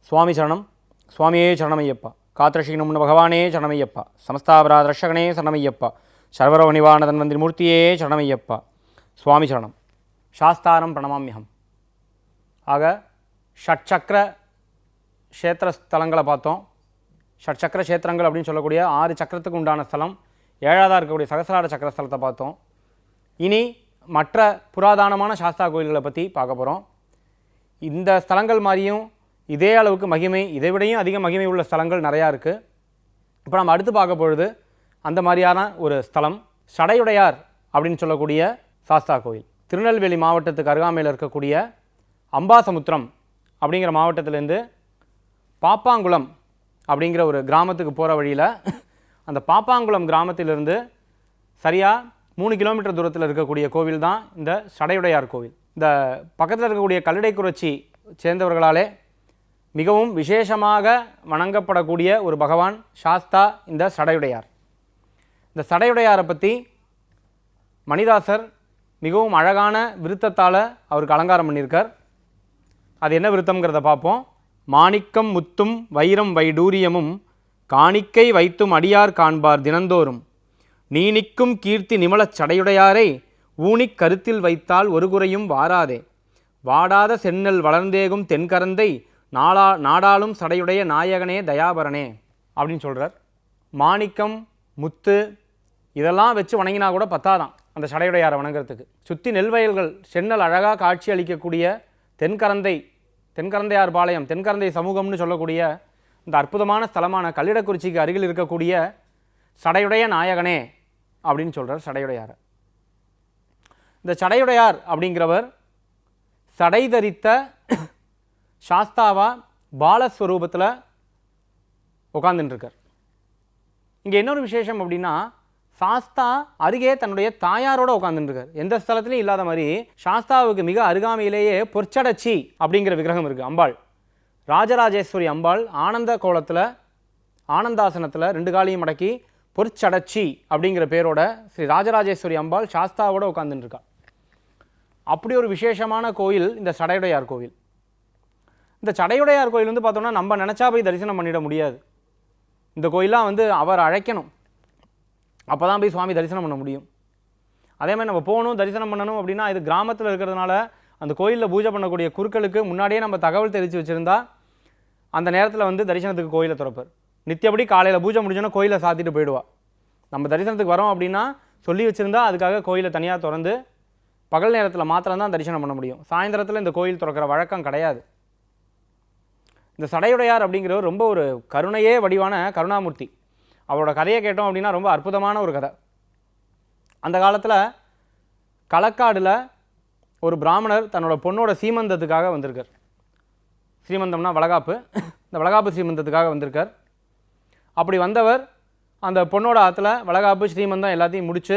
சுவாமி சரணம். சுவாமியே சரணமையப்பா. முன் பகவானே சரணமையப்பா. சமஸ்தாபரா தர்ஷகனே சரணமையப்பா. சர்வரோ நிவாரண தன்வந்திரி மூர்த்தியே சரணமையப்பா. சுவாமி சரணம். சாஸ்தாரம் பிரணமாமியகம் ஆக ஷட்சக்கர க்ஷேத்திர ஸ்தலங்களை பார்த்தோம். ஷட்சக்கர க்ஷேத்திரங்கள் அப்படின்னு சொல்லக்கூடிய ஆறு சக்கரத்துக்கு உண்டான ஸ்தலம் ஏழாவதாக இருக்கக்கூடிய சகசராட சக்கர ஸ்தலத்தை பார்த்தோம். இனி மற்ற புராதனமான சாஸ்தா கோயில்களை பற்றி பார்க்க போகிறோம் இந்த ஸ்தலங்கள் மாதிரியும் இதே அளவுக்கு மகிமை இதை விடையும் அதிக மகிமை உள்ள ஸ்தலங்கள் நிறையா இருக்குது இப்போ நம்ம அடுத்து பார்க்க பொழுது அந்த மாதிரியான ஒரு ஸ்தலம் சடையுடையார் அப்படின்னு சொல்லக்கூடிய சாஸ்தா கோயில். திருநெல்வேலி மாவட்டத்துக்கு அருகாமையில் இருக்கக்கூடிய அம்பாசமுத்திரம் அப்படிங்கிற மாவட்டத்திலேருந்து பாப்பாங்குளம் அப்படிங்கிற ஒரு கிராமத்துக்கு போகிற வழியில் அந்த பாப்பாங்குளம் கிராமத்திலிருந்து சரியாக மூணு கிலோமீட்டர் தூரத்தில் இருக்கக்கூடிய கோவில் தான் இந்த சடையுடையார் கோவில். இந்த பக்கத்தில் இருக்கக்கூடிய கல்லடைக்குறிச்சி சேர்ந்தவர்களாலே மிகவும் விசேஷமாக வணங்கப்படக்கூடிய ஒரு பகவான் சாஸ்தா இந்த சடையுடையார். இந்த சடையுடையாரை பற்றி மணிதாசர் மிகவும் அழகான விருத்தத்தால் அவருக்கு அலங்காரம் பண்ணியிருக்கார். அது என்ன விருத்தம்ங்கிறத பார்ப்போம். மாணிக்கம் முத்தும் வைரம் வைடூரியமும் காணிக்கை வைத்தும் அடியார் காண்பார் தினந்தோறும். நீனிக்கும் கீர்த்தி நிமலச் சடையுடையாரை ஊனிக் கருத்தில் வைத்தால் ஒரு குறையும் வாராதே. வாடாத சென்னல் வளர்ந்தேகும் தென்கரந்தை நாளா நாடாளும் சடையுடைய நாயகனே தயாபரனே அப்படின்னு சொல்கிறார் மாணிக்கம் முத்து இதெல்லாம் வச்சு வணங்கினா கூட பத்தாதான் அந்த சடையுடையாரை வணங்குறதுக்கு. சுற்றி நெல் வயல்கள் சென்னல் அழகாக காட்சி அளிக்கக்கூடிய தென்கரந்தை தென்கரந்தையார் பாளையம் தென்கரந்தை சமூகம்னு சொல்லக்கூடிய இந்த அற்புதமான ஸ்தலமான கல்லிடக்குறிச்சிக்கு அருகில் இருக்கக்கூடிய சடையுடைய நாயகனே அப்படின்னு சொல்கிறார் சடையுடையார். இந்த சடையுடையார் அப்படிங்கிறவர் சடை தரித்த சாஸ்தாவா பாலஸ்வரூபத்தில் உட்காந்துட்டுருக்கார் இங்கே இன்னொரு விசேஷம் அப்படின்னா சாஸ்தா அருகே தன்னுடைய தாயாரோட உட்காந்துருக்கார் எந்த ஸ்தலத்துலையும் இல்லாத மாதிரி சாஸ்தாவுக்கு மிக அருகாமையிலேயே பொற்சடச்சி அப்படிங்கிற விக்கிரகம் இருக்குது அம்பாள். ராஜராஜேஸ்வரி அம்பாள் ஆனந்த கோலத்தில் ஆனந்தாசனத்தில் ரெண்டு காலையும் மடக்கி பொற்சடச்சி அப்படிங்கிற பேரோட ஸ்ரீ ராஜராஜேஸ்வரி அம்பாள் சாஸ்தாவோட உட்காந்துருக்கா அப்படி ஒரு விசேஷமான கோயில் இந்த சடையுடையார் கோவில். இந்த சடையுடையார் கோயில் வந்து பார்த்தோம்னா நம்ம நினச்சா போய் தரிசனம் பண்ணிட முடியாது. இந்த கோயிலாம் வந்து அவர் அழைக்கணும். அப்போ தான் போய் சுவாமி தரிசனம் பண்ண முடியும். அதே மாதிரி நம்ம போகணும் தரிசனம் பண்ணணும் அப்படின்னா இது கிராமத்தில் இருக்கிறதுனால அந்த கோயிலில் பூஜை பண்ணக்கூடிய குருக்களுக்கு முன்னாடியே நம்ம தகவல் தெரிவித்து வச்சுருந்தா அந்த நேரத்தில் வந்து தரிசனத்துக்கு கோயிலை திறப்பார். நித்தியபடி காலையில் பூஜை முடிஞ்சோன்னா கோயிலை சாத்திட்டு போயிடுவா. நம்ம தரிசனத்துக்கு வரோம் அப்படின்னா சொல்லி வச்சுருந்தா அதுக்காக கோயிலை தனியாக திறந்து பகல் நேரத்தில் மாத்திரம் தான் தரிசனம் பண்ண முடியும். சாயந்தரத்தில் இந்த கோயில் திறக்கிற வழக்கம் கிடையாது. இந்த சடையுடையார் அப்படிங்கிறவர் ரொம்ப ஒரு கருணையே வடிவான கருணாமூர்த்தி. அவரோட கதையை கேட்டோம் அப்படின்னா ரொம்ப அற்புதமான ஒரு கதை. அந்த காலத்தில் களக்காடில் ஒரு பிராமணர் தன்னோட பொண்ணோட சீமந்தத்துக்காக வந்திருக்கார். ஸ்ரீமந்தம்னா வளகாப்பு. இந்த வளகாப்பு ஸ்ரீமந்தத்துக்காக வந்திருக்கார். அப்படி வந்தவர் அந்த பொண்ணோட ஆற்றுல வளகாப்பு ஸ்ரீமந்தம் எல்லாத்தையும் முடித்து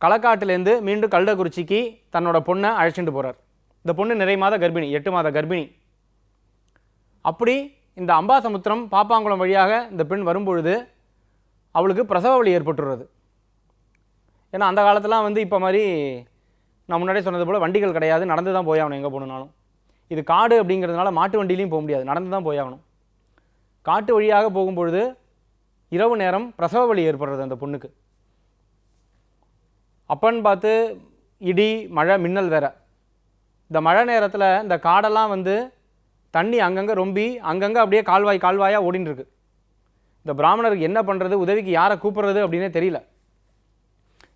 களக்காட்டிலேருந்து மீண்டும் கல்டக்குறிச்சிக்கு தன்னோட பொண்ணை அழைச்சிட்டு போகிறார் இந்த பொண்ணு நிறை மாத கர்ப்பிணி எட்டு மாத கர்ப்பிணி. அப்படி இந்த அம்பாசமுத்திரம் பாப்பாங்குளம் வழியாக இந்த பெண் வரும்பொழுது அவளுக்கு பிரசவ வலி ஏற்பட்டுருது ஏன்னா அந்த காலத்துலாம் வந்து இப்போ மாதிரி நான் முன்னாடியே சொன்னது போல் வண்டிகள் கிடையாது நடந்து தான் போயாகணும் எங்கே போகணுனாலும் இது காடு அப்படிங்கிறதுனால மாட்டு வண்டியிலையும் போக முடியாது நடந்து தான் போயாகணும் காட்டு வழியாக போகும்பொழுது இரவு நேரம் பிரசவ வலி ஏற்படுறது அந்த பொண்ணுக்கு. அப்பன்னு பார்த்து இடி மழை மின்னல் வேற. இந்த மழை நேரத்தில் இந்த காடெல்லாம் வந்து தண்ணி அங்கங்கே ரொம்பி அங்கங்கே அப்படியே கால்வாய் கால்வாயாக ஓடின்னு இருக்கு இந்த பிராமணருக்கு என்ன பண்ணுறது உதவிக்கு யாரை கூப்பிட்றது அப்படின்னே தெரியல.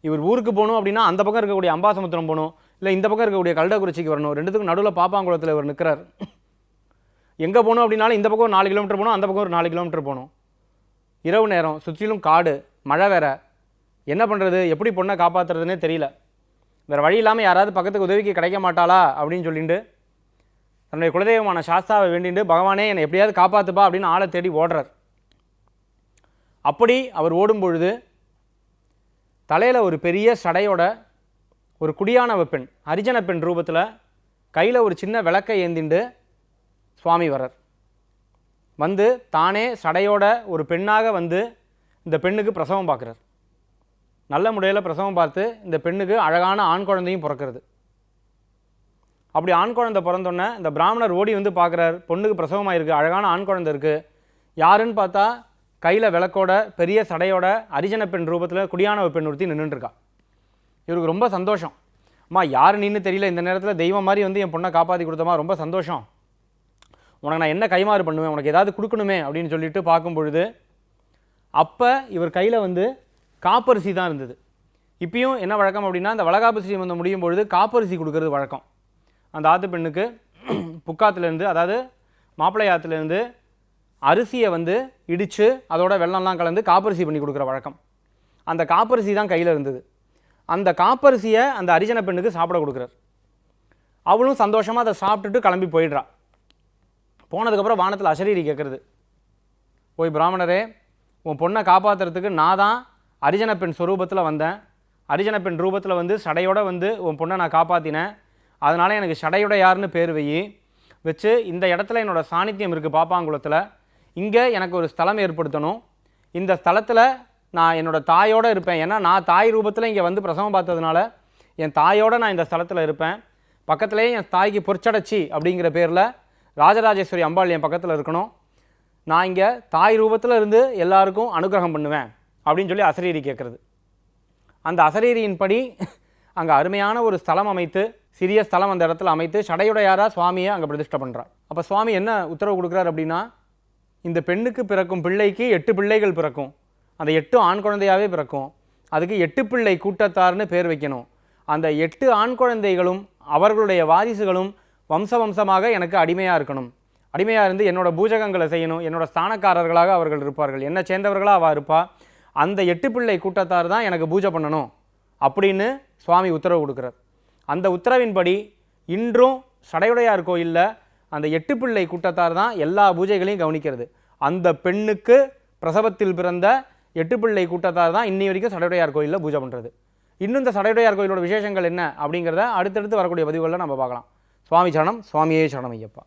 இவர் ஊருக்கு போகணும் அப்படின்னா அந்த பக்கம் இருக்கக்கூடிய அம்பாசமுத்திரம் போகணும் இல்லை இந்த பக்கம் இருக்கக்கூடிய கல்டக்குறிச்சிக்கு வரணும் ரெண்டுத்துக்கும் நடுவில் பாப்பாங்குளத்தில் இவர் நிற்கிறார் எங்கே போகணும் அப்படின்னாலும் இந்த பக்கம் ஒரு நாலு கிலோமீட்டர் போகணும் அந்த பக்கம் ஒரு நாலு கிலோமீட்டர் போகணும் இரவு நேரம் சுற்றிலும் காடு மழை வேற. என்ன பண்ணுறது எப்படி பொண்ணை காப்பாற்றுறதுனே தெரியல. வேறு வழி இல்லாமல் யாராவது பக்கத்துக்கு உதவிக்கு கிடைக்க மாட்டாளா? அப்படின்னு சொல்லிட்டு தன்னுடைய குலதெய்வமான சாஸ்தாவை வேண்டிட்டு பகவானே என்னை எப்படியாவது காப்பாற்றுப்பா அப்படின்னு ஆளை தேடி ஓடுறார். அப்படி அவர் ஓடும் பொழுது தலையில் ஒரு பெரிய சடையோட ஒரு குடியானவ பெண் ஹரிஜன பெண் ரூபத்தில் கையில் ஒரு சின்ன விளக்கை ஏந்திண்டு சுவாமி வரர் வந்து தானே சடையோட ஒரு பெண்ணாக வந்து இந்த பெண்ணுக்கு பிரசவம் பார்க்குறார். நல்ல முறையில் பிரசவம் பார்த்து இந்த பெண்ணுக்கு அழகான ஆண் குழந்தையும் பிறக்கிறது. அப்படி ஆண் குழந்தை பிறந்தோன்னே இந்த பிராமணர் ஓடி வந்து பார்க்குறார் பொண்ணுக்கு பிரசவமாக இருக்குது அழகான ஆண் குழந்தை இருக்குது யாருன்னு பார்த்தா கையில் விளக்கோட பெரிய சடையோட அரிஜன பெண் ரூபத்தில் குடியான ஒரு பெண் ஒருத்தி நின்றுட்டு இவருக்கு ரொம்ப சந்தோஷம். அம்மா யார் நின்று தெரியல இந்த நேரத்தில் தெய்வம் மாதிரி வந்து என் பொண்ணை காப்பாற்றி கொடுத்தமா ரொம்ப சந்தோஷம். உனக்கு நான் என்ன கைமாறு பண்ணுவேன்? உனக்கு ஏதாவது கொடுக்கணுமே அப்படின்னு சொல்லிட்டு பார்க்கும் பொழுது அப்போ இவர் கையில் வந்து காப்பரிசி தான் இருந்தது. இப்பயும் என்ன வழக்கம் அப்படின்னா இந்த வளகாப்பு வந்து முடியும் பொழுது காப்பரிசி கொடுக்கறது வழக்கம். அந்த ஆத்து பெண்ணுக்கு புக்காத்துலேருந்து அதாவது மாப்பிள்ளை ஆற்றுலேருந்து அரிசியை வந்து இடித்து அதோட வெள்ளம்லாம் கலந்து காப்பரிசி பண்ணி கொடுக்குற வழக்கம். அந்த காப்பரிசி தான் கையில் இருந்தது. அந்த காப்பரிசியை அந்த அரிஜன பெண்ணுக்கு சாப்பிட கொடுக்குறார். அவளும் சந்தோஷமாக அதை சாப்பிட்டுட்டு கிளம்பி போயிடுறா. போனதுக்கப்புறம் வானத்தில் அசரீரி கேட்குறது ஓய் பிராமணரே உன் பொண்ணை காப்பாற்றுறதுக்கு நான் தான் அரிஜன பெண் ஸ்வரூபத்தில் வந்தேன். அரிஜன பெண் ரூபத்தில் வந்து சடையோடு வந்து உன் பொண்ணை நான் காப்பாற்றினேன் அதனால் எனக்கு சடையுடையார்னு பேர் வையி வச்சு இந்த இடத்துல என்னோட சாநித்தியம் இருக்குது பாப்பாங்குளத்தில். இங்கே எனக்கு ஒரு ஸ்தலம் ஏற்படுத்தணும். இந்த ஸ்தலத்தில் நான் என்னோட தாயோடு இருப்பேன். ஏன்னா நான் தாய் ரூபத்தில் இங்கே வந்து பிரசவம் பார்த்ததுனால என் தாயோடு நான் இந்த ஸ்தலத்தில் இருப்பேன். பக்கத்துலேயே என் தாய்க்கு பொற்சடைச்சி அப்படிங்கிற பேரில் ராஜராஜேஸ்வரி அம்பாள் என் பக்கத்தில் இருக்கணும். நான் இங்கே தாய் ரூபத்தில் இருந்து எல்லாருக்கும் அனுகிரகம் பண்ணுவேன் அப்படின்னு சொல்லி அசரீரி கேட்குறது அந்த அசரீரியின்படி அங்கே அருமையான ஒரு ஸ்தலம் அமைத்து சிறிய ஸ்தலம் அந்த இடத்துல அமைத்து சடையுடையாராக சுவாமியை அங்கே பிரதிஷ்டை பண்ணுறார் அப்போ சுவாமி என்ன உத்தரவு கொடுக்குறார் அப்படின்னா இந்த பெண்ணுக்கு பிறக்கும் பிள்ளைக்கு எட்டு பிள்ளைகள் பிறக்கும். அந்த எட்டு ஆண் குழந்தையாகவே பிறக்கும். அதுக்கு எட்டு பிள்ளை கூட்டத்தார்னு பேர் வைக்கணும். அந்த எட்டு ஆண் குழந்தைகளும் அவர்களுடைய வாரிசுகளும் வம்ச வம்சமாக எனக்கு அடிமையாக இருக்கணும். அடிமையாக இருந்து என்னோடய பூஜகங்களை செய்யணும். என்னோடய ஸ்தானக்காரர்களாக அவர்கள் இருப்பார்கள். என்ன சேர்ந்தவர்களாக அவள் இருப்பா? அந்த எட்டு பிள்ளை கூட்டத்தார் தான் எனக்கு பூஜை பண்ணணும் அப்படின்னு சுவாமி உத்தரவு கொடுக்குறார். அந்த உத்தரவின்படி இன்றும் சடையுடையார் கோயிலில் அந்த எட்டு பிள்ளை கூட்டத்தார் தான் எல்லா பூஜைகளையும் கவனிக்கிறது. அந்த பெண்ணுக்கு பிரசவத்தில் பிறந்த எட்டு பிள்ளை கூட்டத்தார் தான் இன்னி வரைக்கும் சடையுடையார் கோயிலில் பூஜை பண்ணுறது இன்னும் இந்த சடையுடையார் கோயிலோட விசேஷங்கள் என்ன அப்படிங்கிறத அடுத்தடுத்து வரக்கூடிய பதிவுகளில் நம்ம பார்க்கலாம். சுவாமி சரணம் சுவாமியே சரணம் ஐயப்பா.